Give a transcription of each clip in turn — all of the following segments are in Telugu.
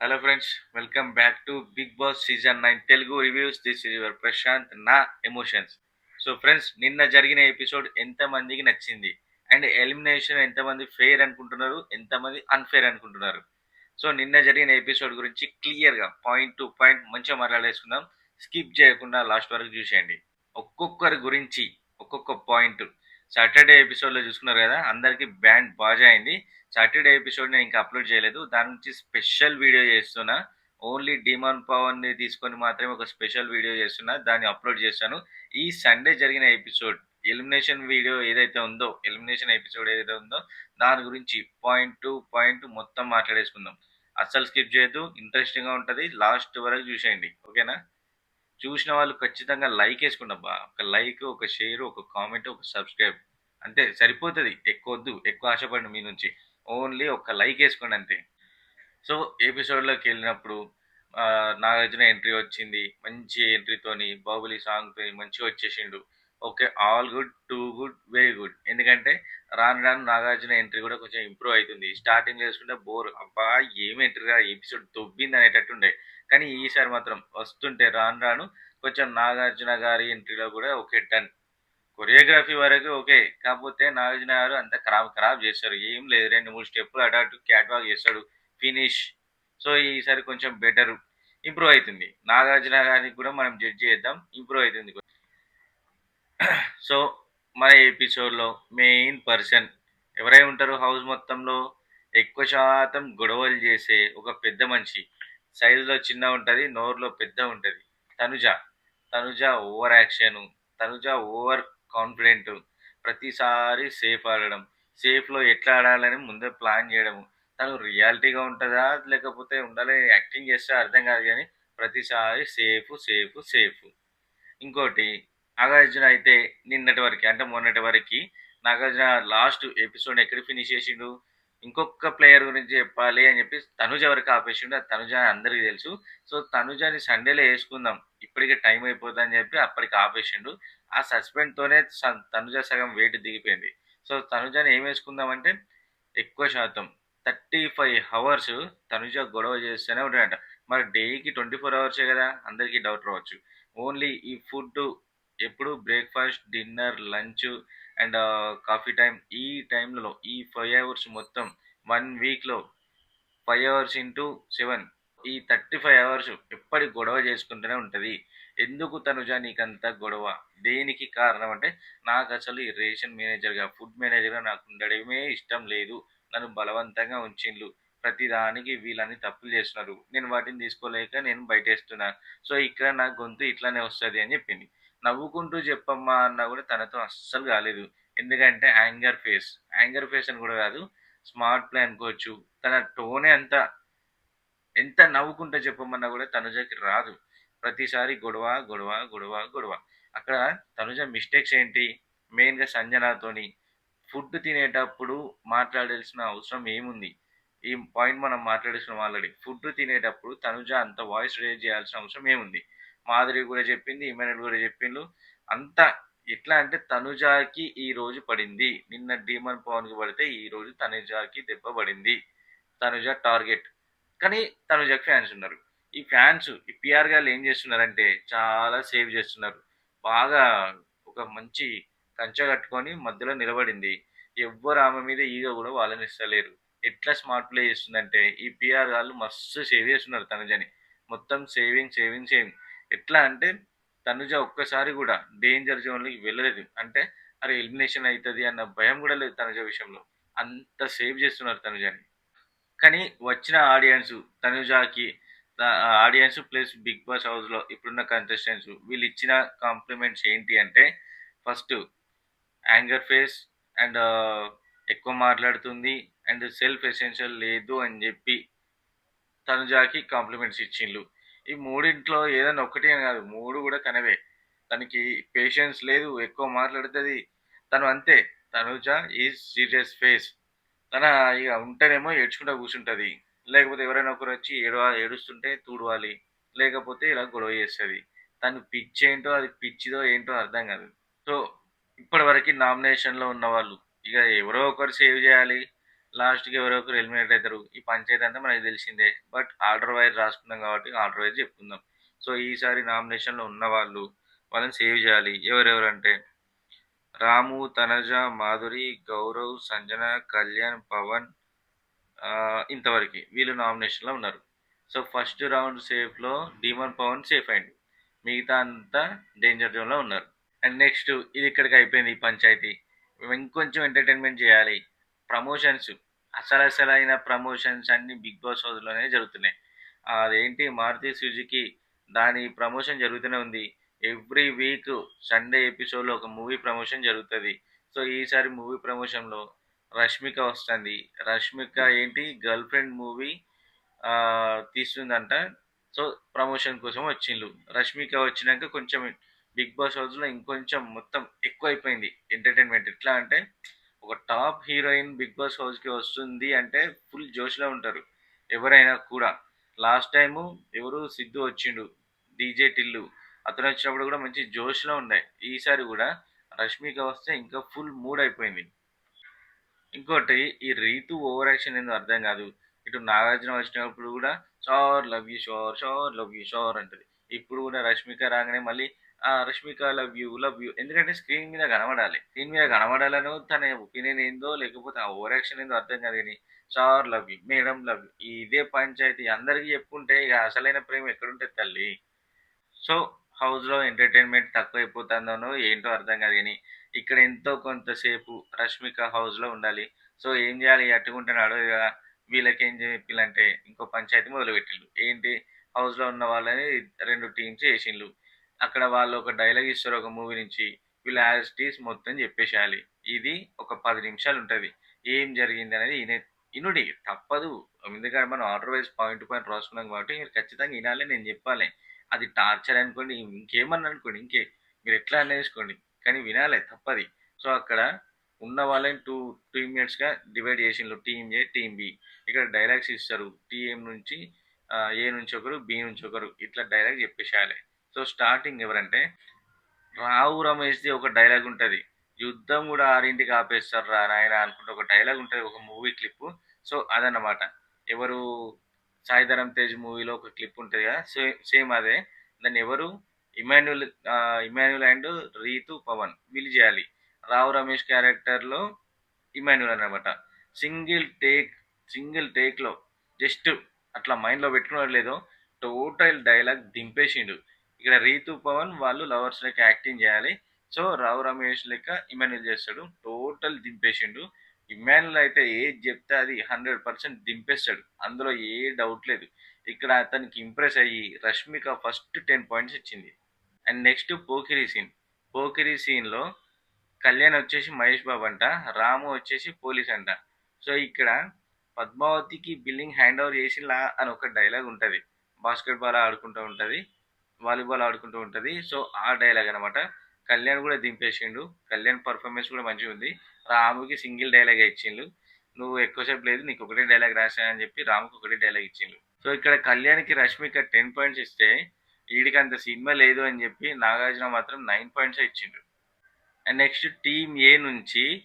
Hello friends welcome back to Bigg Boss season nine Telugu reviews this is your Prashanth నా ఎమోషన్స్ సో ఫ్రెండ్స్ నిన్న జరిగిన ఎపిసోడ్ ఎంతమందికి నచ్చింది? అండ్ ఎలిమినేషన్ ఎంతమంది ఫెయిర్ అనుకుంటున్నారు? ఎంతమంది అన్ఫెయిర్ అనుకుంటున్నారు? సో నిన్న జరిగిన ఎపిసోడ్ గురించి క్లియర్గా పాయింట్ టు పాయింట్ మంచిగా మాట్లాడేసుకుందాం. స్కిప్ చేయకుండా లాస్ట్ వరకు చూసేయండి. ఒక్కొక్కరి గురించి ఒక్కొక్క పాయింట్ సాటర్డే ఎపిసోడ్లో చూసుకున్నారు కదా అందరికీ బ్యాండ్ బాజా అయింది. సాటర్డే ఎపిసోడ్ నేను ఇంకా అప్లోడ్ చేయలేదు. దాని నుంచి స్పెషల్ వీడియో చేస్తున్నా. ఓన్లీ డిమాన్ పవర్ని తీసుకొని మాత్రమే ఒక స్పెషల్ వీడియో చేస్తున్నా. దాన్ని అప్లోడ్ చేస్తాను. ఈ సండే జరిగిన ఎపిసోడ్ ఎలిమినేషన్ వీడియో ఏదైతే ఉందో ఎలిమినేషన్ ఎపిసోడ్ ఏదైతే ఉందో దాని గురించి పాయింట్ టు పాయింట్ మొత్తం మాట్లాడేసుకుందాం. అస్సలు స్కిప్ చేయొద్దు. ఇంట్రెస్టింగ్గా ఉంటుంది. లాస్ట్ వరకు చూసేయండి. ఓకేనా? చూసిన వాళ్ళు ఖచ్చితంగా లైక్ వేసుకుండబ్బా ఒక లైక్ ఒక షేర్ ఒక కామెంట్ ఒక సబ్స్క్రైబ్ అంతే సరిపోతుంది ఎక్కువ వద్దు ఎక్కువ ఆశపడను మీ నుంచి. ఓన్లీ ఒక లైక్ వేసుకోండి అంతే. సో ఎపిసోడ్లోకి వెళ్ళినప్పుడు నాగార్జున ఎంట్రీ వచ్చింది మంచి ఎంట్రీతోని బాహుబలి సాంగ్తో మంచిగా వచ్చేసిండు. Okay all good too good very good ఎందుకంటే రాను రాను నాగార్జున ఎంట్రీ కూడా కొంచెం ఇంప్రూవ్ అవుతుంది. స్టార్టింగ్ చేసుకుంటే బోర్ అబ్బా ఏం ఎంట్రీగా ఎపిసోడ్ దొబ్బింది అనేటట్టుండే. కానీ ఈసారి మాత్రం వస్తుంటే రాను రాను కొంచెం నాగార్జున గారి ఎంట్రీలో కూడా ఓకే డన్ కొరియోగ్రఫీ వరకు ఓకే. కాకపోతే నాగార్జున గారు అంత ఖరాబ్ ఖరాబ్ చేస్తారు. ఏం లేదు. రెండు మూడు స్టెప్పులు అటు క్యాట్ వాక్ చేస్తాడు. ఫినిష్. సో ఈసారి కొంచెం బెటర్. ఇంప్రూవ్ అవుతుంది. నాగార్జున గారికి కూడా మనం జడ్జ్ చేద్దాం. ఇంప్రూవ్ అవుతుంది. సో మన ఎపిసోడ్లో మెయిన్ పర్సన్ ఎవరై ఉంటారు? హౌస్ మొత్తంలో ఎక్కువ శాతం గొడవలు చేసే ఒక పెద్ద మనిషి. సైజులో చిన్న ఉంటుంది నోరులో పెద్ద ఉంటుంది. Tanuja. Tanuja over action Tanuja over confident ప్రతిసారి సేఫ్ ఆడడం. సేఫ్లో ఎట్లా ఆడాలని ముందే ప్లాన్ చేయడము తను రియాలిటీగా ఉంటుందా? లేకపోతే ఉండాలని యాక్టింగ్ చేస్తే అర్థం కాదు కానీ ప్రతిసారి సేఫ్ సేఫ్ సేఫ్ ఇంకోటి నాగార్జున అయితే నిన్నటి వరకు అంటే మొన్నటి వరకు నాగార్జున లాస్ట్ ఎపిసోడ్ ఎక్కడ ఫినిష్ చేసిండు? ఇంకొక ప్లేయర్ గురించి చెప్పాలి అని చెప్పి తనుజ వరకు ఆపేసిండు. అది తనుజ అని అందరికీ తెలుసు. సో తనుజని సండేలో వేసుకుందాం. ఇప్పటికే టైం అయిపోతుంది అని చెప్పి అప్పటికి ఆపేసిండు. ఆ సస్పెండ్తోనే తనుజ సగం వెయిట్ దిగిపోయింది. సో తనుజని ఏం వేసుకుందామంటే ఎక్కువ శాతం థర్టీ ఫైవ్ అవర్స్ తనుజ గొడవ చేస్తూనే ఉంటాడంట. మరి డేకి ట్వంటీ ఫోర్ అవర్సే కదా అందరికీ డౌట్ రావచ్చు. ఓన్లీ ఈ ఫుడ్ ఎప్పుడు breakfast dinner lunch and coffee time ఈ టైంలో ఈ ఫైవ్ అవర్స్ మొత్తం వన్ వీక్లో ఫైవ్ అవర్స్ ఇంటూ సెవెన్ ఈ థర్టీ ఫైవ్ అవర్స్ ఎప్పటి గొడవ చేసుకుంటూనే ఉంటుంది. ఎందుకు తనుజ నీకంత గొడవ? దేనికి కారణం అంటే నాకు అసలు ఈ రేషన్ మేనేజర్గా ఫుడ్ మేనేజర్గా నాకు ఉండడమే ఇష్టం లేదు. నన్ను బలవంతంగా ఉంచిండ్లు. ప్రతిదానికి వీళ్ళని తప్పులు చేస్తున్నారు. నేను వాటిని తీసుకోలేక నేను బయటేస్తున్నా. సో ఇక్కడ నా గొంతు ఇట్లానే వస్తుంది అని చెప్పింది. నవ్వుకుంటూ చెప్పమ్మా అన్నా కూడా తనతో అస్సలు కాలేదు. ఎందుకంటే యాంగర్ ఫేస్. యాంగర్ ఫేస్ అని కూడా కాదు స్మార్ట్ ప్లే అనుకోవచ్చు తన టోనే అంత ఎంత నవ్వుకుంటూ చెప్పమన్నా కూడా తనుజకి రాదు. ప్రతిసారి గొడవ గొడవ గొడవ గొడవ. అక్కడ తనుజ మిస్టేక్స్ ఏంటి? మెయిన్గా సంజనాతోని ఫుడ్ తినేటప్పుడు మాట్లాడాల్సిన అవసరం ఏముంది? ఈ పాయింట్ మనం మాట్లాడేస్తున్నాం ఆల్రెడీ ఫుడ్ తినేటప్పుడు తనుజ అంత వాయిస్ రేజ్ చేయాల్సిన అవసరం ఏముంది? మాధురి కూడా చెప్పింది ఇమానుల్ కూడా చెప్పిండు అంత ఎట్లా అంటే తనుజాకి ఈ రోజు పడింది. నిన్న డీమన్ పవన్కి పడితే ఈ రోజు తనుజాకి దెబ్బ పడింది. తనుజ టార్గెట్ కానీ తనుజకి ఫ్యాన్స్ ఉన్నారు. ఈ ఫ్యాన్స్ ఈ పిఆర్ గారు ఏం చేస్తున్నారంటే చాలా సేవ్ చేస్తున్నారు. బాగా ఒక మంచి కంచె కట్టుకొని మధ్యలో నిలబడింది. ఎవ్వరు ఆమె మీద ఈగ కూడా వాళ్ళని ఇస్తలేరు. ఎట్లా స్మార్ట్ ప్లే చేస్తుందంటే ఈ పిఆర్ వాళ్ళు మస్తు సేవ్ చేస్తున్నారు తనుజని. మొత్తం సేవింగ్ సేవింగ్ సేవింగ్. ఎట్లా అంటే తనుజ ఒక్కసారి కూడా డేంజర్ జోన్లోకి వెళ్ళలేదు. అంటే అరే ఎలిమినేషన్ అవుతుంది అన్న భయం కూడా లేదు తనుజ విషయంలో. అంత సేవ్ చేస్తున్నారు తనుజని. కానీ వచ్చిన ఆడియన్స్ తనుజాకి ఆడియన్స్ ప్లస్ బిగ్ బాస్ హౌస్లో ఇప్పుడున్న కంటెస్టెంట్స్ వీళ్ళు ఇచ్చిన కాంప్లిమెంట్స్ ఏంటి అంటే ఫస్ట్ యాంగర్ ఫేస్ అండ్ ఎక్కువ మాట్లాడుతుంది అండ్ సెల్ఫ్ ఎసెన్షియల్ లేదు అని చెప్పి తనుజాకి కాంప్లిమెంట్స్ ఇచ్చిండ్లు. ఈ మూడింట్లో ఏదైనా ఒకటి అని కాదు మూడు కూడా తనవే. తనకి పేషెన్స్ లేదు ఎక్కువ మాట్లాడుతుంది. తను అంతే. తనుజ ఈజ్ సీరియస్ ఫేస్ తన ఇక ఉంటేనేమో ఏడ్చుకుంటా కూర్చుంటుంది. లేకపోతే ఎవరైనా ఒకరు వచ్చి ఏడవ ఏడుస్తుంటే తూడవాలి. లేకపోతే ఇలా గొడవ చేస్తుంది. తను పిచ్చి ఏంటో అది పిచ్చిదో ఏంటో అర్థం కాదు. సో ఇప్పటివరకు నామినేషన్లో ఉన్న వాళ్ళు ఇక ఎవరో ఒకరు సేవ్ చేయాలి. లాస్ట్కి ఎవరో ఒకరు ఎలిమినేట్ అవుతారు. ఈ పంచాయతీ అంతా మనకి తెలిసిందే. బట్ ఆర్డర్ వైజ్ రాసుకున్నాం కాబట్టి ఆర్డర్ వైజ్ చెప్పుకుందాం. సో ఈసారి నామినేషన్లో ఉన్న వాళ్ళు వాళ్ళని సేవ్ చేయాలి. ఎవరెవరంటే రాము తనజ మాధురి గౌరవ్ సంజన కళ్యాణ్ పవన్ ఇంతవరకు. వీళ్ళు నామినేషన్లో ఉన్నారు. సో ఫస్ట్ రౌండ్ సేఫ్లో డీమన్ పవన్ సేఫ్ అయింది. మిగతా అంతా డేంజర్ జోన్లో ఉన్నారు. అండ్ నెక్స్ట్ ఇది ఇక్కడికి అయిపోయింది ఈ పంచాయతీ. మేము ఇంకొంచెం ఎంటర్టైన్మెంట్ చేయాలి. ప్రమోషన్స్ అసలు అసలైన ప్రమోషన్స్ అన్ని బిగ్ బాస్ హౌస్లోనే జరుగుతున్నాయి. అదేంటి మారుతి సుజుకి దాని ప్రమోషన్ జరుగుతూనే ఉంది. ఎవ్రీ వీక్ సండే ఎపిసోడ్లో ఒక మూవీ ప్రమోషన్ జరుగుతుంది. సో ఈసారి మూవీ ప్రమోషన్లో రష్మిక వస్తుంది. రష్మిక ఏంటి? గర్ల్ ఫ్రెండ్ మూవీ తీస్తుందంట. సో ప్రమోషన్ కోసం వచ్చిండ్రు. రష్మిక వచ్చినాక కొంచెం బిగ్ బాస్ హౌస్లో ఇంకొంచెం మొత్తం ఎక్కువ అయిపోయింది ఎంటర్టైన్మెంట్ ఎట్లా అంటే ఒక టాప్ హీరోయిన్ బిగ్ బాస్ హౌస్కి వస్తుంది అంటే ఫుల్ జోష్లో ఉంటారు. ఎవరైనా కూడా. లాస్ట్ టైము ఎవరు సిద్ధు వచ్చిండు డీజే టిల్లు. అతను వచ్చినప్పుడు కూడా మంచి జోష్లో ఉండే. ఈసారి కూడా రష్మిక వస్తే ఇంకా ఫుల్ మూడ్ అయిపోయింది. ఇంకోటి ఈ రీతు ఓవర్ యాక్షన్ ఏందో అర్థం కాదు. ఇటు నాగార్జున వచ్చినప్పుడు కూడా sure love you sure sure love you sure అంటది. ఇప్పుడు కూడా రష్మిక రాగానే మళ్ళీ ఆ Rashmika love you love you. ఎందుకంటే స్క్రీన్ మీద కనబడాలి. స్క్రీన్ మీద కనబడాలను తన ఒపీనియన్ ఏందో లేకపోతే ఆ ఓవర్ యాక్షన్ ఏందో అర్థం కాదు కానీ sir love you madam love you. ఇదే పంచాయతీ అందరికీ చెప్పుకుంటే ఇక అసలైన ప్రేమ ఎక్కడుంటుంది తల్లి. సో హౌస్లో ఎంటర్టైన్మెంట్ తక్కువైపోతుందోనో ఏంటో అర్థం కాదు కానీ ఇక్కడ ఎంతో కొంతసేపు రష్మిక హౌస్లో ఉండాలి. సో ఏం చేయాలి? అట్టుకుంటున్నాడు. ఇక వీళ్ళకి ఏం చెప్పిందంటే ఇంకో పంచాయతీ మొదలుపెట్టిండు ఏంటి? హౌస్లో ఉన్న వాళ్ళని రెండు టీమ్స్ వేసిండ్రు అక్కడ వాళ్ళు ఒక డైలాగ్ ఇస్తారు ఒక మూవీ నుంచి. వీళ్ళు యాజ్ టీస్ మొత్తం చెప్పేసేయాలి. ఇది ఒక పది నిమిషాలు ఉంటుంది. ఏం జరిగింది అనేది ఈయన ఇనుడి. తప్పదు. ఎందుకంటే మనం ఆర్డర్ వైజ్ పాయింట్ పాయింట్ రాసుకున్నాం కాబట్టి మీరు ఖచ్చితంగా వినాలి నేను చెప్పాలి. అది టార్చర్ అనుకోండి ఇంకేమన్నా అనుకోండి ఇంకే. మీరు ఎట్లా అనేసుకోండి? కానీ వినాలి తప్పది. సో అక్కడ ఉన్న వాళ్ళని టూ టూ మినిట్స్గా డివైడ్ చేసిండ్రు. Team A team B. ఇక్కడ డైలాగ్స్ ఇస్తారు. టీఎం నుంచి ఏ నుంచి ఒకరు బి నుంచి ఒకరు. ఇట్లా డైలాగ్ చెప్పేసేయాలి సో స్టార్టింగ్ ఎవరంటే రావు రమేష్ది ఒక డైలాగ్ ఉంటుంది. యుద్ధం కూడా ఆరింటికి ఆపేస్తారు రా నాయన అనుకుంటే ఒక డైలాగ్ ఉంటుంది ఒక మూవీ క్లిప్ సో అదన్నమాట. ఎవరు సాయిధరం తేజ్ మూవీలో ఒక క్లిప్ ఉంటుంది కదా సేమ్ సేమ్ అదే. దాన్ని ఎవరు Emmanuel Emmanuel and Ritu Pavan వీళ్ళు చేయాలి. రావు రమేష్ క్యారెక్టర్లో ఇమాన్యుల్ అనమాట సింగిల్ టేక్ సింగిల్ టేక్లో జస్ట్ అట్లా మైండ్లో పెట్టుకున్నాడు లేదో టోటల్ డైలాగ్ దింపేసిండు. ఇక్కడ రీతు పవన్ వాళ్ళు లవర్స్ లెక్క యాక్టింగ్ చేయాలి. సో రావు రమేష్ లెక్క ఇమాన్యుల్ చేస్తాడు. టోటల్ దింపేసిండు. ఇమాన్యుల్ అయితే ఏది చెప్తే అది హండ్రెడ్ పర్సెంట్ దింపేస్తాడు. అందులో ఏ డౌట్ లేదు. ఇక్కడ అతనికి ఇంప్రెస్ అయ్యి రష్మిక ఫస్ట్ టెన్ పాయింట్స్ ఇచ్చింది. And next Pokiri scene Pokiri సీన్లో కళ్యాణ్ వచ్చేసి మహేష్ బాబు అంట రాము వచ్చేసి పోలీస్ అంట. సో ఇక్కడ పద్మావతికి బిల్లింగ్ హ్యాండ్ ఓవర్ చేసిలా అని ఒక డైలాగ్ ఉంటుంది. బాస్కెట్ బాల్ ఆడుకుంటూ ఉంటుంది వాలీబాల్ ఆడుకుంటూ ఉంటుంది. సో ఆ డైలాగ్ అనమాట కళ్యాణ్ కూడా దింపేసిండు. కళ్యాణ్ పర్ఫార్మెన్స్ కూడా మంచిగా ఉంది. రాముకి సింగిల్ డైలాగ్ ఇచ్చిండు. నువ్వు ఎక్కువసేపు లేదు నీకు ఒకటే డైలాగ్ రాశానని చెప్పి రాముకి ఒకటే డైలాగ్ ఇచ్చిండు. సో ఇక్కడ కళ్యాణ్కి రష్మిక టెన్ పాయింట్స్ ఇస్తే వీడికి అంత సినిమా లేదు అని చెప్పి నాగార్జున మాత్రం నైన్ పాయింట్స్ ఇచ్చిండు. అండ్ నెక్స్ట్ టీమ్ ఏ నుంచి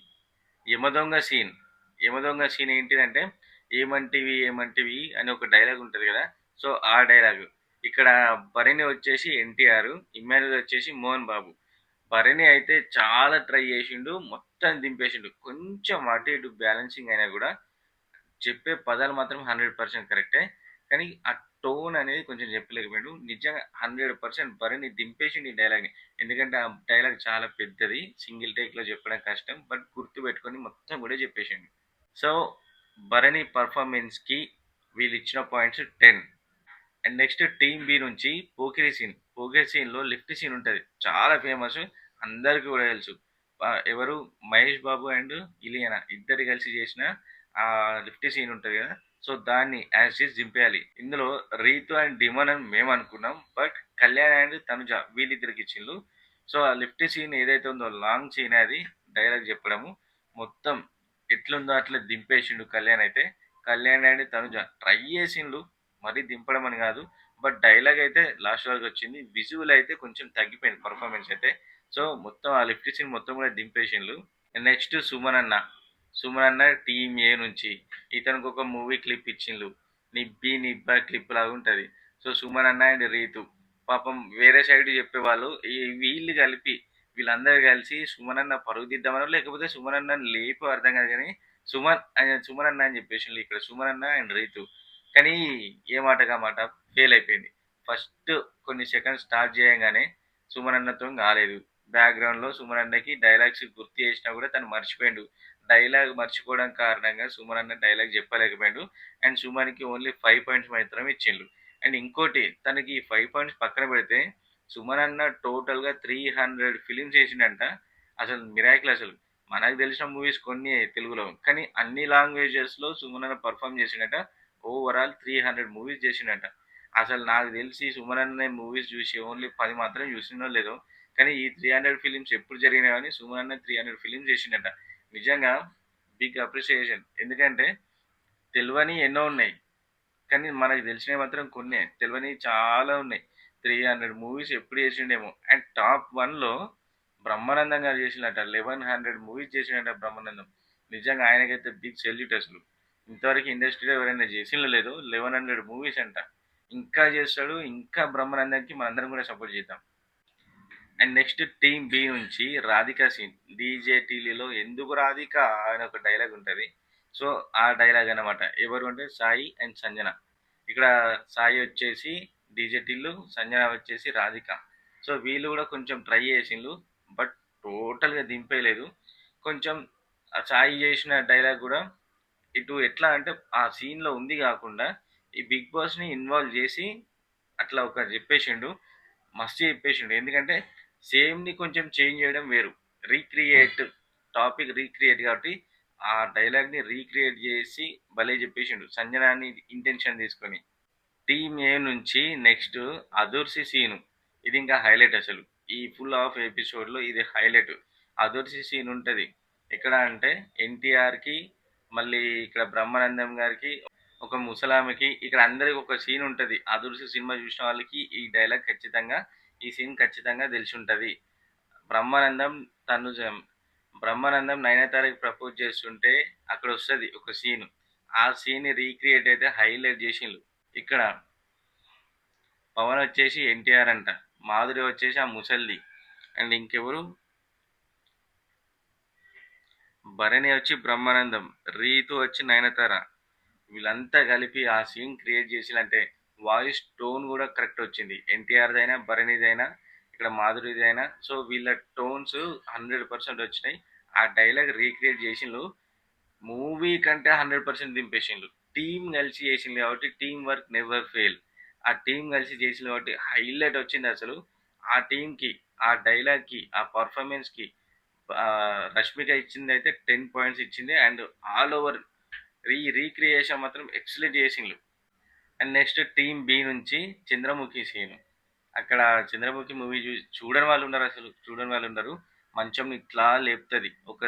యమదొంగ సీన్. యమదొంగ సీన్ ఏంటిదంటే ఏమంటివి ఏమంటివి అని ఒక డైలాగ్ ఉంటుంది కదా. సో ఆ డైలాగ్. ఇక్కడ భరణి వచ్చేసి ఎన్టీఆర్ ఇమ్మాన్యుల్ వచ్చేసి మోహన్ బాబు. భరణి అయితే చాలా ట్రై చేసిండు మొత్తం దింపేసిండు. కొంచెం అటు ఇటు బ్యాలెన్సింగ్ అయినా కూడా చెప్పే పదాలు మాత్రం హండ్రెడ్ పర్సెంట్ కరెక్టే. కానీ టోన్ అనేది కొంచెం చెప్పలేకపోయాడు. నిజంగా హండ్రెడ్ పర్సెంట్ భరణి దింపేసింది ఈ డైలాగ్ని. ఎందుకంటే ఆ డైలాగ్ చాలా పెద్దది సింగిల్ టేక్లో చెప్పడం కష్టం బట్ గుర్తు పెట్టుకొని మొత్తం కూడా చెప్పేసిండు. సో భరణి పర్ఫార్మెన్స్కి వీళ్ళు ఇచ్చిన points ten. And next team B నుంచి పోకిరి సీన్. పోకిరి సీన్లో లిఫ్ట్ సీన్ ఉంటుంది. చాలా ఫేమస్ అందరికీ కూడా తెలుసు. ఎవరు? మహేష్ బాబు అండ్ ఇలియనా. ఇద్దరు కలిసి చేసిన ఆ లిఫ్ట్ సీన్ ఉంటుంది కదా. సో దాన్ని యాజ్ ఇస్ దింపేయాలి ఇందులో రీతు అండ్ డిమన్ అని మేము అనుకున్నాం బట్ కళ్యాణ్ అండ్ తనుజ వీళ్ళిద్దరికి ఇచ్చిండ్రు. సో ఆ లిఫ్ట్ సీన్ ఏదైతే ఉందో లాంగ్ సీన్ అది డైలాగ్ చెప్పడము. మొత్తం ఎట్లుందో అట్లా దింపేసిండు కళ్యాణ్ అయితే. కళ్యాణ్ అండ్ తనుజ ట్రై చేసిండు మరీ దింపడం అని కాదు బట్ డైలాగ్ అయితే లాస్ట్ వరకు వచ్చింది. విజువల్ అయితే కొంచెం తగ్గిపోయింది పర్ఫార్మెన్స్ అయితే. సో మొత్తం ఆ లిఫ్ట్ సీన్ మొత్తం కూడా దింపేసిండ్రు. నెక్స్ట్ సుమన్ అన్న సుమన్ అన్న టీమ్ ఏ నుంచి. ఇతనికి ఒక మూవీ క్లిప్ ఇచ్చిండ్రు నిబ్బి నిబ్బా క్లిప్ లాగా ఉంటుంది. సో సుమన్ అన్న అండ్ రీతు పాపం వేరే సైడ్ చెప్పేవాళ్ళు. ఈ వీళ్ళు కలిపి వీళ్ళందరూ కలిసి సుమన్ అన్న పరుగుదిద్దామనో లేకపోతే సుమన్ అన్న లేపు అర్థం కాదు కానీ సుమన్ ఆయన సుమన్ అన్న అని చెప్పేసి ఇక్కడ సుమన్ అన్న అండ్ రీతు. కానీ ఏ మాట మాట? ఫెయిల్ అయిపోయింది. ఫస్ట్ కొన్ని సెకండ్స్ స్టార్ట్ చేయగానే సుమన్ అన్నతో కాలేదు. బ్యాక్గ్రౌండ్లో సుమన్ అన్నకి డైలాగ్స్ గుర్తు చేసినా కూడా తను మర్చిపోయాడు. డైలాగ్ మర్చిపోవడం కారణంగా సుమన్ అన్న డైలాగ్ చెప్పలేకపోయాడు. అండ్ సుమన్కి ఓన్లీ ఫైవ్ పాయింట్స్ మాత్రం ఇచ్చిండు. అండ్ ఇంకోటి తనకి ఈ ఫైవ్ పాయింట్స్ పక్కన పెడితే సుమన్ అన్న టోటల్గా త్రీ హండ్రెడ్ ఫిలిమ్స్ వేసిండంట. అసలు మిరాకిల్ అసలు. మనకు తెలిసిన మూవీస్ కొన్ని తెలుగులో. కానీ అన్ని లాంగ్వేజెస్లో సుమన్ అన్న పర్ఫామ్ చేసిండట. ఓవరాల్ త్రీ హండ్రెడ్ మూవీస్ చేసిండట. అసలు నాకు తెలిసి సుమన్ అన్న మూవీస్ చూసి ఓన్లీ పది మాత్రం చూసినో లేదో. కానీ ఈ త్రీ హండ్రెడ్ ఫిలిమ్స్ ఎప్పుడు జరిగినాయి కానీ సుమన్ అన్న త్రీ హండ్రెడ్ ఫిలిమ్స్ చేసిండట నిజంగా బిగ్ అప్రిషియేషన్ ఎందుకంటే తెలియని ఎన్నో ఉన్నాయి. కానీ మనకు తెలిసినవి మాత్రం కొన్ని. తెలియని చాలా ఉన్నాయి. త్రీ హండ్రెడ్ మూవీస్ ఎప్పుడు చేసిండేమో. అండ్ టాప్ వన్లో బ్రహ్మానందం గారు చేసినట్ట లెవెన్ హండ్రెడ్ మూవీస్ చేసినట్ట బ్రహ్మానందం. నిజంగా ఆయనకైతే బిగ్ సెల్యూట్ అసలు. ఇంతవరకు ఇండస్ట్రీలో ఎవరైనా చేసిన లేదు లెవెన్ హండ్రెడ్ మూవీస్ అంట. ఇంకా చేస్తాడు ఇంకా బ్రహ్మానందానికి మనందరం కూడా సపోర్ట్ చేద్దాం. అండ్ నెక్స్ట్ టీమ్ బి నుంచి రాధిక సీన్. డీజే టీలీలో ఎందుకు రాధిక అని ఒక డైలాగ్ ఉంటుంది. సో ఆ డైలాగ్ అనమాట ఎవరు అంటే సాయి అండ్ సంజన. ఇక్కడ సాయి వచ్చేసి డీజే టీలు సంజన వచ్చేసి రాధిక. సో వీళ్ళు కూడా కొంచెం ట్రై చేసిండ్రు బట్ టోటల్గా దింపేయలేదు. కొంచెం సాయి చేసిన డైలాగ్ కూడా ఇటు ఎట్లా అంటే ఆ సీన్లో ఉంది కాకుండా ఈ బిగ్ బాస్ని ఇన్వాల్వ్ చేసి అట్లా ఒక చెప్పేసిండు. మస్తు చెప్పేసిండు. ఎందుకంటే సేమ్ని కొంచెం చేంజ్ చేయడం వేరు. రీక్రియేట్ టాపిక్ రీక్రియేట్ కాబట్టి ఆ డైలాగ్ని రీక్రియేట్ చేసి భలే చెప్పేసిండు. సంజనాన్ని ఇంటెన్షన్ తీసుకొని. టీమ్ ఏ నుంచి నెక్స్ట్ అదుర్సి సీను. ఇది ఇంకా హైలైట్ అసలు. ఈ ఫుల్ ఆఫ్ ఎపిసోడ్లో ఇది హైలైట్ అదుర్సి సీన్ ఉంటుంది. ఎక్కడ అంటే ఎన్టీఆర్కి మళ్ళీ ఇక్కడ బ్రహ్మానందం గారికి ఒక ముసలామికి ఇక్కడ అందరికి ఒక సీన్ ఉంటుంది. అదుర్సి సినిమా చూసిన వాళ్ళకి ఈ డైలాగ్ ఖచ్చితంగా ఈ సీన్ ఖచ్చితంగా తెలిసి ఉంటుంది బ్రహ్మానందం తనుజం. బ్రహ్మానందం నయనతారకి ప్రపోజ్ చేస్తుంటే అక్కడ వస్తుంది ఒక సీన్. ఆ సీన్ రీక్రియేట్ అయితే హైలైట్ చేసిండ్రు ఇక్కడ పవన్ వచ్చేసి ఎన్టీఆర్ అంట. మాధురి వచ్చేసి ఆ ముసల్ది. అండ్ ఇంకెవరు? భరణి వచ్చి బ్రహ్మానందం. రీతు వచ్చి నయనతార. వీళ్ళంతా కలిపి ఆ సీన్ క్రియేట్ చేసినంటే వాయిస్ టోన్ కూడా కరెక్ట్ వచ్చింది. ఎన్టీఆర్దైనా భరణిదైనా ఇక్కడ మాధురిదైనా సో వీళ్ళ టోన్స్ హండ్రెడ్ పర్సెంట్ వచ్చినాయి. ఆ డైలాగ్ రీక్రియేట్ చేసిండ్రు మూవీ కంటే హండ్రెడ్ పర్సెంట్ దింపేసిండ్రు టీం కలిసి చేసింది కాబట్టి టీం వర్క్ నెవర్ ఫెయిల్. ఆ టీం కలిసి చేసింది కాబట్టి హైలైట్ వచ్చింది అసలు. ఆ టీంకి ఆ డైలాగ్కి ఆ పర్ఫార్మెన్స్కి రష్మిక ఇచ్చింది అయితే టెన్ పాయింట్స్ ఇచ్చింది. And all over re recreation మాత్రం ఎక్సలెంట్ చేసిండ్రు అండ్ నెక్స్ట్ టీమ్ బి నుంచి చంద్రముఖి సీన్. అక్కడ చంద్రముఖి మూవీ చూ చూడని వాళ్ళు ఉన్నారు అసలు చూడని వాళ్ళు ఉన్నారు. మంచం ఇట్లా లేపుతుంది ఒక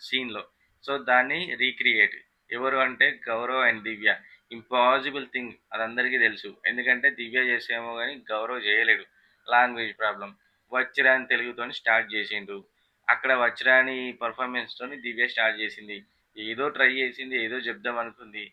సీన్లో. సో దాన్ని రీక్రియేట్. ఎవరు అంటే Gaurav and Divya. Impossible thing అది అందరికీ తెలుసు. ఎందుకంటే దివ్య చేసేమో కానీ గౌరవ్ చేయలేడు. Language problem. వచ్చిరాని తెలుగుతో స్టార్ట్ చేసిండు. అక్కడ వచ్చిరాని పర్ఫార్మెన్స్తో దివ్య స్టార్ట్ చేసింది. ఏదో ట్రై చేసింది ఏదో చెప్దాం అనుకుంది.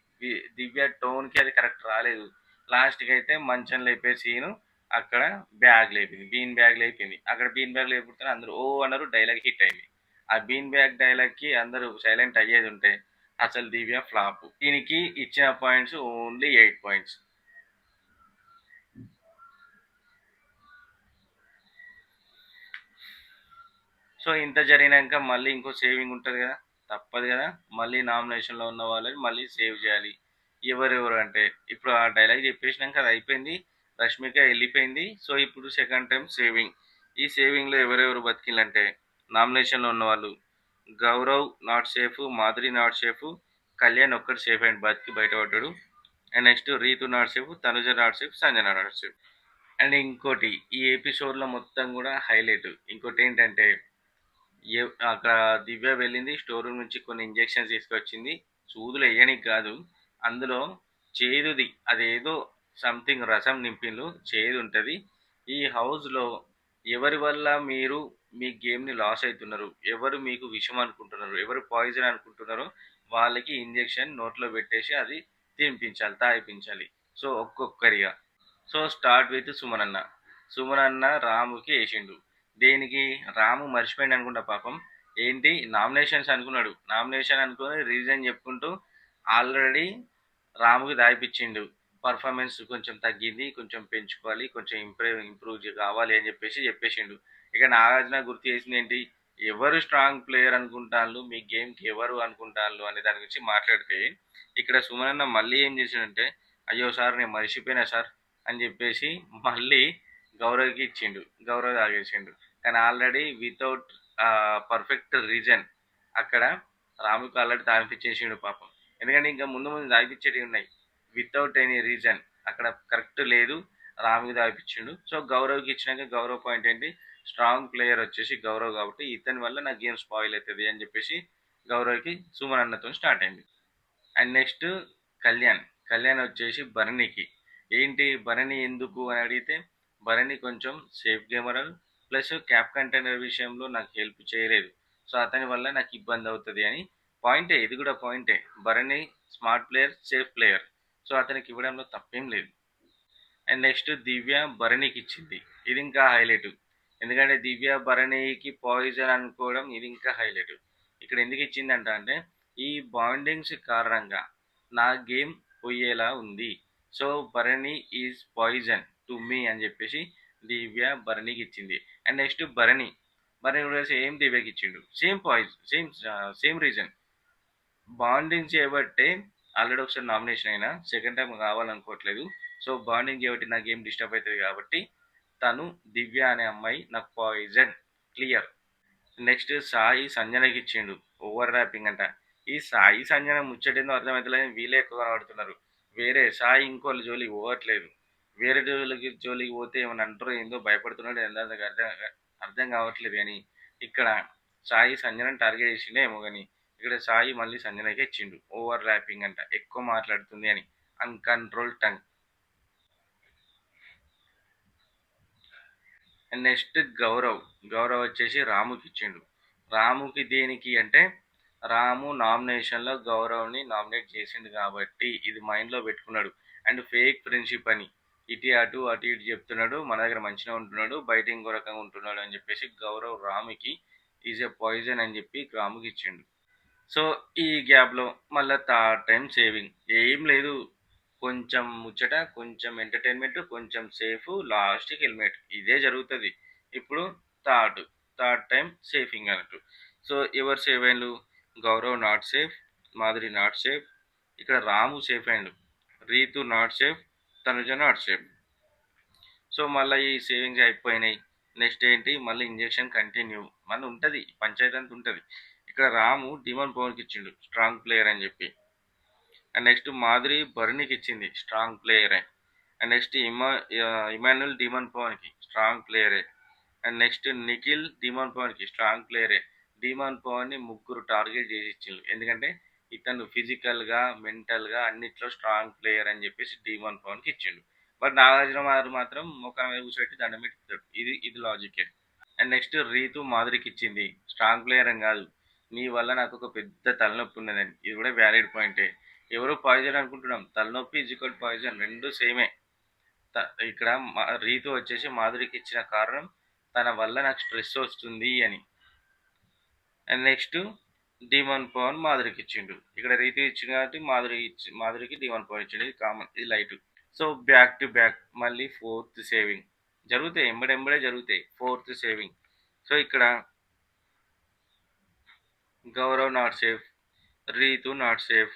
దివ్య టోన్కి అది కరెక్ట్ రాలేదు. లాస్ట్కి అయితే మంచం లేపే సీను అక్కడ బ్యాగ్ లేపింది బీన్ బ్యాగ్ లేపింది. అక్కడ బీన్ బ్యాగ్ లేపుతే అందరూ ఓ అన్నారు డైలాగ్ హిట్ అయింది. ఆ బీన్ బ్యాగ్ డైలాగ్కి అందరూ సైలెంట్ అయ్యేది ఉంటే అసలు దివ్య ఫ్లాప్ దీనికి ఇచ్చిన points only eight points so ఇంత జరిగినాక మళ్ళీ ఇంకో సేవింగ్ ఉంటుంది కదా? తప్పదు కదా. మళ్ళీ నామినేషన్లో ఉన్న వాళ్ళని మళ్ళీ సేవ్ చేయాలి. ఎవరెవరు అంటే ఇప్పుడు ఆ డైలాగ్ చెప్పేసినాక అది అయిపోయింది. రష్మిక వెళ్ళిపోయింది. సో ఇప్పుడు సెకండ్ టైం సేవింగ్ ఈ సేవింగ్లో ఎవరెవరు బతికిందంటే నామినేషన్లో ఉన్న వాళ్ళు. Gaurav not safe Madhuri not safe Kalyan ఒక్కటి సేఫ్ అండ్ బతికి బయటపడ్డాడు. And next Ritu not safe Tanuja not safe Sanjana not safe and ఇంకోటి ఈ ఎపిసోడ్లో మొత్తం కూడా హైలైట్ ఇంకోటి ఏంటంటే అక్కడ దివ్య వెళ్ళింది స్టోర్ రూమ్ నుంచి కొన్ని ఇంజెక్షన్స్ తీసుకొచ్చింది సూదులు వేయనికి కాదు అందులో చేదుది అదేదో సంథింగ్ రసం నింపిండ్రు చేదు ఉంటుంది ఈ హౌస్లో ఎవరి వల్ల మీరు మీ గేమ్‌ని లాస్ అవుతున్నారు ఎవరు మీకు విషం అనుకుంటున్నారు? ఎవరు పాయిజన్ అనుకుంటున్నారో వాళ్ళకి ఇంజెక్షన్ నోట్లో పెట్టేసి అది తినిపించాలి. తాగిపించాలి. సో, ఒక్కొక్కరిగా. సో, స్టార్ట్ విత్ సుమన్ అన్న. సుమన్ అన్న రాముకి వేసిండు దేనికి? రాము మర్చిపోయిండు అనుకుంటా పాపం. ఏంటి నామినేషన్స్ అనుకున్నాడు. నామినేషన్ అనుకుని రీజన్ చెప్పుకుంటూ ఆల్రెడీ రాముకి తాగిపిచ్చిండు. పర్ఫార్మెన్స్ కొంచెం తగ్గింది. కొంచెం పెంచుకోవాలి. కొంచెం ఇంప్రూవ్ ఇంప్రూవ్ కావాలి అని చెప్పేసి చెప్పేసిండు. ఇక నాగార్జున గుర్తు చేసింది ఏంటి ఎవరు స్ట్రాంగ్ ప్లేయర్ అనుకుంటాళ్ళు? మీ గేమ్‌కి ఎవరు అనుకుంటాళ్ళు? అనే దాని గురించి మాట్లాడితే, ఇక్కడ సుమనన్న అన్న మళ్ళీ ఏం చేసిండంటే, అయ్యో! సార్ నేను మర్చిపోయినా సార్ అని చెప్పేసి మళ్ళీ గౌరవ్‌కి ఇచ్చిండు. గౌరవ్ తాగేసిండు. కానీ ఆల్రెడీ వితౌట్ పర్ఫెక్ట్ రీజన్ అక్కడ రాముకు ఆల్రెడీ తాగిపించేసిండు పాపం. ఎందుకంటే ఇంకా ముందు ముందు తాగిపించేటివి ఉన్నాయి. వితౌట్ ఎనీ రీజన్ అక్కడ కరెక్ట్ లేదు. రాముకి తాగిపించిండు సో, గౌరవ్‌కి ఇచ్చినాక గౌరవ్ పాయింట్ ఏంటి? స్ట్రాంగ్ ప్లేయర్ వచ్చేసి గౌరవ్ కాబట్టి ఇతని వల్ల నా గేమ్ స్పాయిల్ అవుతుంది అని చెప్పేసి గౌరవ్‌కి సుమన్ అన్నతో స్టార్ట్ అయింది. And next Kalyan. కళ్యాణ్ వచ్చేసి భరణికి. ఏంటి భరణి ఎందుకు అని అడిగితే, భరణి కొంచెం safe gamer plus cap container విషయంలో నాకు హెల్ప్ చేయలేదు. సో, అతని వల్ల నాకు ఇబ్బంది అవుతుంది అని పాయింటే. ఇది కూడా పాయింటే. Bharani smart player, safe player. So, అతనికి ఇవ్వడంలో తప్పేం లేదు. అండ్ నెక్స్ట్ దివ్య భరణికి ఇచ్చింది. ఇది ఇంకా హైలైట్. ఎందుకంటే దివ్య భరణికి పాయిజన్ అనుకోవడం ఇది ఇంకా హైలైట్. ఇక్కడ ఎందుకు ఇచ్చిందంట అంటే, ఈ బాండింగ్స్ కారణంగా నా గేమ్ పోయేలా ఉంది. So, Bharani is poison to me అని చెప్పేసి దివ్య భరణికి ఇచ్చింది. And next Bharani. భరణి కూడా సేమ్ దివ్యకి ఇచ్చిండు. Same poison same same reason. Bonding చేయబట్టే ఆల్రెడీ ఒకసారి నామినేషన్ అయినా. సెకండ్ టైం కావాలనుకోవట్లేదు. సో, బాండింగ్ చేయబట్టి నాకు ఏం డిస్టర్బ్ అవుతుంది కాబట్టి తను దివ్య అనే అమ్మాయి నాకు పాయిజన్ క్లియర్. నెక్స్ట్ సాయి సంజనకి ఇచ్చిండు. ఓవర్ ర్యాపింగ్ అంట. ఈ సాయి సంజన ముచ్చటేందో అర్థమైతలేదు. వీళ్ళే ఎక్కువ కనబడుతున్నారు. వేరే సాయి ఇంకోళ్ళు జోలికి పోవట్లేదు. వేరే జోలికి జోలికి పోతే ఏమైనా అంటారో ఏందో భయపడుతున్నాడు. ఏందో అర్థం అర్థం కావట్లేదు కానీ ఇక్కడ సాయి సంజనని టార్గెట్ చేసిండే ఏమో కానీ ఇక్కడ సాయి మళ్ళీ సంజనకే ఇచ్చిండు. ఓవర్ ర్యాపింగ్ అంట. ఎక్కువ మాట్లాడుతుంది అని. Uncontrol tongue. Next Gaurav. Gaurav వచ్చేసి రాముకి ఇచ్చిండు. రాముకి దేనికి అంటే, రాము నామినేషన్‌లో గౌరవ్‌ని నామినేట్ చేసిండు కాబట్టి ఇది మైండ్‌లో పెట్టుకున్నాడు. అండ్ ఫేక్ ఫ్రెండ్‌షిప్ అని. ఇటు అటు, అటు ఇటు చెప్తున్నాడు. మన దగ్గర మంచిగా ఉంటున్నాడు. బయట ఇంకో రకంగా ఉంటున్నాడు అని చెప్పేసి గౌరవ్ రాముకి ఈజ్ ఎ పాయిజన్ అని చెప్పి రాముకి ఇచ్చిండు. సో, ఈ గ్యాప్‌లో మళ్ళీ థర్డ్ టైం సేవింగ్. ఏం లేదు. కొంచెం ముచ్చట, కొంచెం ఎంటర్‌టైన్‌మెంట్, కొంచెం సేఫ్, లాస్ట్‌కి హెల్మెట్. ఇదే జరుగుతుంది ఇప్పుడు థర్డ్. థర్డ్ టైం సేఫింగ్ అన్నట్టు. సో, ఎవరు save అయిండ్లు? Gaurav not safe. Madhuri not safe. ఇక్కడ రాము సేఫ్ అయిండు. Ritu not safe. తనుజను not so, మళ్ళీ ఈ సేవింగ్స్ అయిపోయినాయి. నెక్స్ట్ ఏంటి మళ్ళీ ఇంజెక్షన్ కంటిన్యూ. మళ్ళీ ఉంటుంది పంచాయతీ అంతా ఉంటుంది ఇక్కడ రాము డిమన్ పవన్‌కి ఇచ్చిండు. స్ట్రాంగ్ ప్లేయర్ అని చెప్పి. అండ్ నెక్స్ట్ మాధురి భరణికి ఇచ్చింది. స్ట్రాంగ్ ప్లేయరే. అండ్ నెక్స్ట్ ఇమా ఇమాన్యుల్ డిమన్ పవన్‌కి స్ట్రాంగ్ ప్లేయరే. అండ్ నెక్స్ట్ నిఖిల్ డిమన్ పవన్‌కి స్ట్రాంగ్ ప్లేయరే. డిమన్ పవన్‌ని ముగ్గురు టార్గెట్ చేసి ఇచ్చిండ్రు. ఎందుకంటే ఇతను ఫిజికల్‌గా, మెంటల్‌గా అన్నిట్లో స్ట్రాంగ్ ప్లేయర్ అని చెప్పేసి డిమన్ పవన్‌కి ఇచ్చిండు. బట్ నాగార్జున గారు మాత్రం ముఖం మీద కూర్చోబెట్టి దండం పెట్టి ఇది ఇది లాజికే. అండ్ నెక్స్ట్ రీతు మాధురికి ఇచ్చింది. స్ట్రాంగ్ ప్లేయర్ అని కాదు. నీ వల్ల నాకు ఒక పెద్ద తలనొప్పి ఉన్నదని. ఇది కూడా వ్యాలిడ్ పాయింటే. ఎవరో పాయిజన్ అనుకుంటున్నాం. తలనొప్పి ఈజ్ పాయిజన్ రెండు సేమే. ఇక్కడ రీతు వచ్చేసి మాధురికి ఇచ్చిన కారణం తన వల్ల నాకు స్ట్రెస్ వస్తుంది అని. అండ్ నెక్స్ట్ డిమాన్ పవన్ మాధురికి ఇచ్చిండు. ఇక్కడ రీతి ఇచ్చిండు కాబట్టి మాధురి ఇచ్చి మాధురికి డిమాన్ పవన్ ఇచ్చిండు. ఇది కామన్. ఇది light. So, back to back మళ్ళీ ఫోర్త్ సేవింగ్. జరుగుతాయి. ఎంబడెంబడే జరుగుతాయి. Fourth saving. సో, ఇక్కడ Gaurav not safe. Ritu not safe.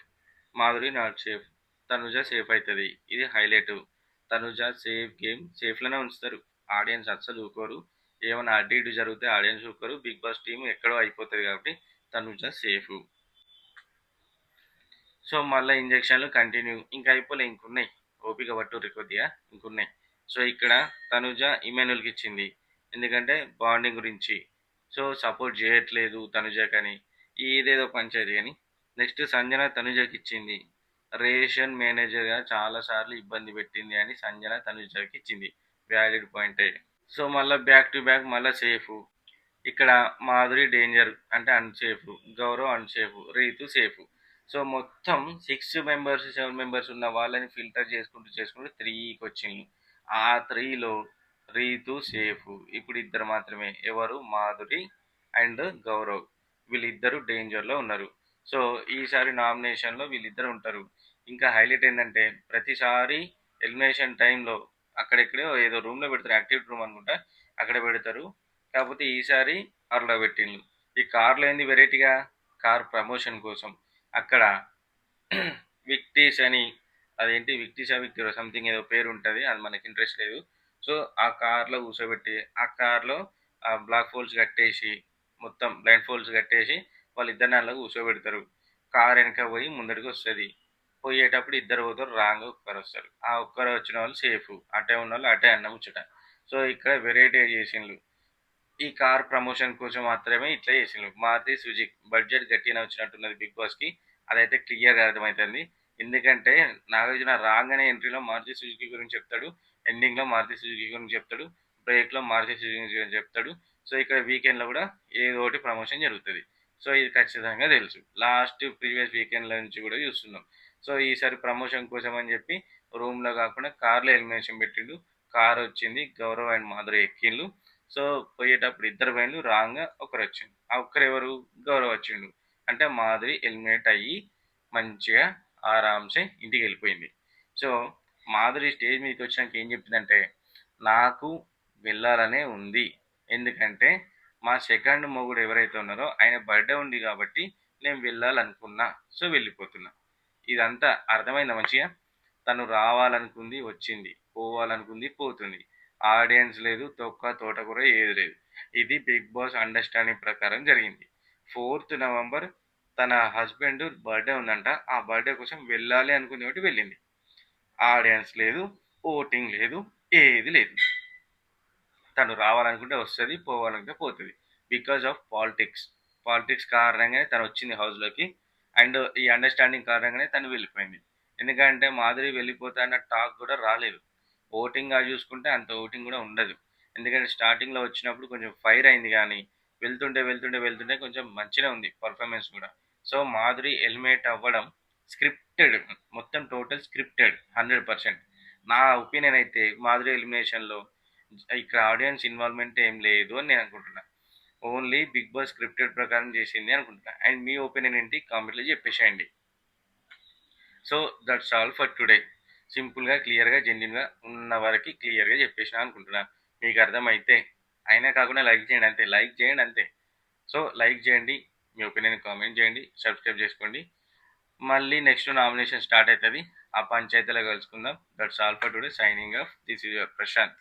Madhuri not safe. Tanuja safe అవుతుంది ఇది హైలైట్. తనుజ సేఫ్ గేమ్ సేఫ్‌లోనే ఉంచుతారు. ఆడియన్స్ అస్సలు ఊకోరు ఏమైనా అడ్డు ఇటు జరిగితే ఆడియన్స్ ఊకోరు బిగ్ బాస్ టీం ఎక్కడో అయిపోతుంది కాబట్టి తనుజ సేఫ్. సో, మళ్ళీ ఇంజక్షన్లు కంటిన్యూ. ఇంకా అయిపోలే ఇంకున్నాయి. ఓపిక పట్టుర్రి కొద్దిగా ఇంకున్నాయి. సో, ఇక్కడ తనుజ ఇమాన్యుల్‌కి ఇచ్చింది. ఎందుకంటే బాండింగ్ గురించి. సో, సపోర్ట్ చేయట్లేదు తనుజకని. ఇదేదో పంచాయతీ అని. నెక్స్ట్ సంజన తనుజకి ఇచ్చింది. రేషన్ మేనేజర్‌గా చాలా సార్లు ఇబ్బంది పెట్టింది అని సంజన తనుజకి ఇచ్చింది. వ్యాలిడ్ పాయింటే. సో మళ్ళీ బ్యాక్ టు బ్యాక్ మళ్ళీ సేఫ్ ఇక్కడ మాధురి డేంజర్ అంటే unsafe Gaurav unsafe Ritu safe. So మొత్తం సిక్స్ మెంబర్స్ సెవెన్ మెంబర్స్ ఉన్న వాళ్ళని ఫిల్టర్ చేసుకుంటూ చేసుకుంటూ త్రీకి వచ్చింది ఆ త్రీలో రీతు సేఫ్. ఇప్పుడు ఇద్దరు మాత్రమే. ఎవరు? మాధురి అండ్ గౌరవ్. వీళ్ళిద్దరు డేంజర్లో ఉన్నారు. సో ఈసారి నామినేషన్లో వీళ్ళిద్దరు ఉంటారు. ఇంకా హైలైట్ ఏంటంటే ప్రతిసారి ఎలిమినేషన్ టైంలో అక్కడెక్కడే ఏదో రూమ్లో పెడతారు యాక్టివిటీ రూమ్ అనుకుంటా అక్కడ పెడతారు. కాకపోతే ఈసారి కార్లో పెట్టిండు ఈ కార్లో ఏంది వెరైటీగా? కార్ ప్రమోషన్ కోసం. అక్కడ విక్టీస్ అని అదేంటి? విక్టీసా విక్టీరో సంథింగ్ ఏదో పేరు ఉంటుంది అది మనకి ఇంట్రెస్ట్ లేదు. సో ఆ కార్లో కూర్చోబెట్టి ఆ కార్లో ఆ బ్లాక్ ఫోల్స్ కట్టేసి మొత్తం బ్లైండ్ ఫోల్స్ కట్టేసి వాళ్ళు ఇద్దరు నెలలో కూర్చోబెడతారు. కార్ వెనక పోయి ముందడికి వస్తుంది. పోయేటప్పుడు ఇద్దరు పోతారు రాంగ్ ఒక్కరు వస్తారు. ఆ ఒక్కరు వచ్చిన వాళ్ళు సేఫ్. అటే ఉన్న వాళ్ళు అటే అన్నం ముచ్చట. సో ఇక్కడ వెరైటీ చేసిండ్రు ఈ కార్ ప్రమోషన్ కోసం మాత్రమే ఇట్లా చేసిండ్రు మారుతి సుజుకి బడ్జెట్ గట్టిగా వచ్చినట్టున్నది బిగ్ బాస్కి అదైతే క్లియర్గా అర్థమవుతుంది ఎందుకంటే నాగార్జున రాగానే ఎంట్రీలో మారుతి సుజుకి గురించి చెప్తాడు. ఎండింగ్లో మారుతి సుజుకి గురించి చెప్తాడు. బ్రేక్లో మారుతి సుజుకి గురించి చెప్తాడు. సో ఇక్కడ వీకెండ్లో కూడా ఏదో ఒకటి ప్రమోషన్ జరుగుతుంది. సో ఇది ఖచ్చితంగా తెలుసు. లాస్ట్ ప్రీవియస్ వీకెండ్ల నుంచి కూడా చూస్తున్నాం. సో ఈసారి ప్రమోషన్ కోసం అని చెప్పి రూమ్లో కాకుండా కార్లో ఎలిమినేషన్ పెట్టిండు. కార్ వచ్చింది గౌరవ్ అండ్ మాధురి ఎక్కిండ్లు. సో పోయేటప్పుడు ఇద్దరు పోయిండు రాంగ్గా ఒకరు వచ్చిండు ఆ ఒక్కరు ఎవరు గౌరవ్ వచ్చిండు అంటే మాధురి ఎలిమినేట్ అయ్యి మంచిగా ఆరామ్సే ఇంటికి వెళ్ళిపోయింది సో మాధురి స్టేజ్ మీదకి వచ్చాక ఏం చెప్పిందంటే నాకు వెళ్ళాలనే ఉంది. ఎందుకంటే మా సెకండ్ మొగుడు ఎవరైతే ఉన్నారో ఆయన బర్త్డే ఉంది కాబట్టి నేను వెళ్ళాలనుకున్నా. సో వెళ్ళిపోతున్నా. ఇదంతా అర్థమైందా మంచిగా? తను రావాలనుకుంది వచ్చింది. పోవాలనుకుంది పోతుంది. ఆడియన్స్ లేదు తొక్క తోటకూర ఏది లేదు. ఇది బిగ్ బాస్ అండర్స్టాండింగ్ ప్రకారం జరిగింది. ఫోర్త్ నవంబర్ తన హస్బెండ్ బర్త్డే ఉందంట. ఆ బర్త్డే కోసం వెళ్ళాలి అనుకుంది ఒకటి వెళ్ళింది. ఆడియన్స్ లేదు ఓటింగ్ లేదు ఏది లేదు. తను రావాలనుకుంటే వస్తుంది పోవాలనుకుంటే పోతుంది. Because of politics. పాలిటిక్స్ కారణంగానే తను వచ్చింది హౌస్లోకి అండ్ ఈ అండర్స్టాండింగ్ కారణంగానే తను వెళ్ళిపోయింది. ఎందుకంటే మాధురి వెళ్ళిపోతా అన్న టాక్ కూడా రాలేదు. ఓటింగ్గా చూసుకుంటే అంత ఓటింగ్ కూడా ఉండదు. ఎందుకంటే స్టార్టింగ్లో వచ్చినప్పుడు కొంచెం ఫైర్ అయింది కానీ వెళ్తుంటే వెళ్తుంటే వెళ్తుంటే కొంచెం మంచిగా ఉంది పర్ఫార్మెన్స్ కూడా. సో మాధురి ఎలిమినేట్ అవ్వడం స్క్రిప్టెడ్ మొత్తం టోటల్ స్క్రిప్టెడ్ హండ్రెడ్ పర్సెంట్. నా ఒపీనియన్ అయితే మాధురి ఎలిమినేషన్లో ఇక్కడ ఆడియన్స్ ఇన్వాల్వ్మెంట్ ఏం లేదు అని నేను అనుకుంటున్నా. ఓన్లీ బిగ్ బాస్ స్క్రిప్టెడ్ ప్రకారం చేసింది అనుకుంటున్నా. అండ్ మీ ఒపీనియన్ ఏంటి? కామెంట్లో చెప్పేసేయండి. So that's all for today సింపుల్గా క్లియర్గా జెన్యున్గా ఉన్న వరకు క్లియర్గా చెప్పేసిన అనుకుంటున్నా. మీకు అర్థమైతే అయినా కాకుండా లైక్ చేయండి అంతే. లైక్ చేయండి అంతే. సో లైక్ చేయండి మీ ఒపీనియన్ కామెంట్ చేయండి సబ్స్క్రైబ్ చేసుకోండి. మళ్ళీ నెక్స్ట్ నామినేషన్ స్టార్ట్ అవుతుంది. ఆ పంచాయతీలో కలుసుకుందాం. That's all for today. Signing off. This is your Prashant.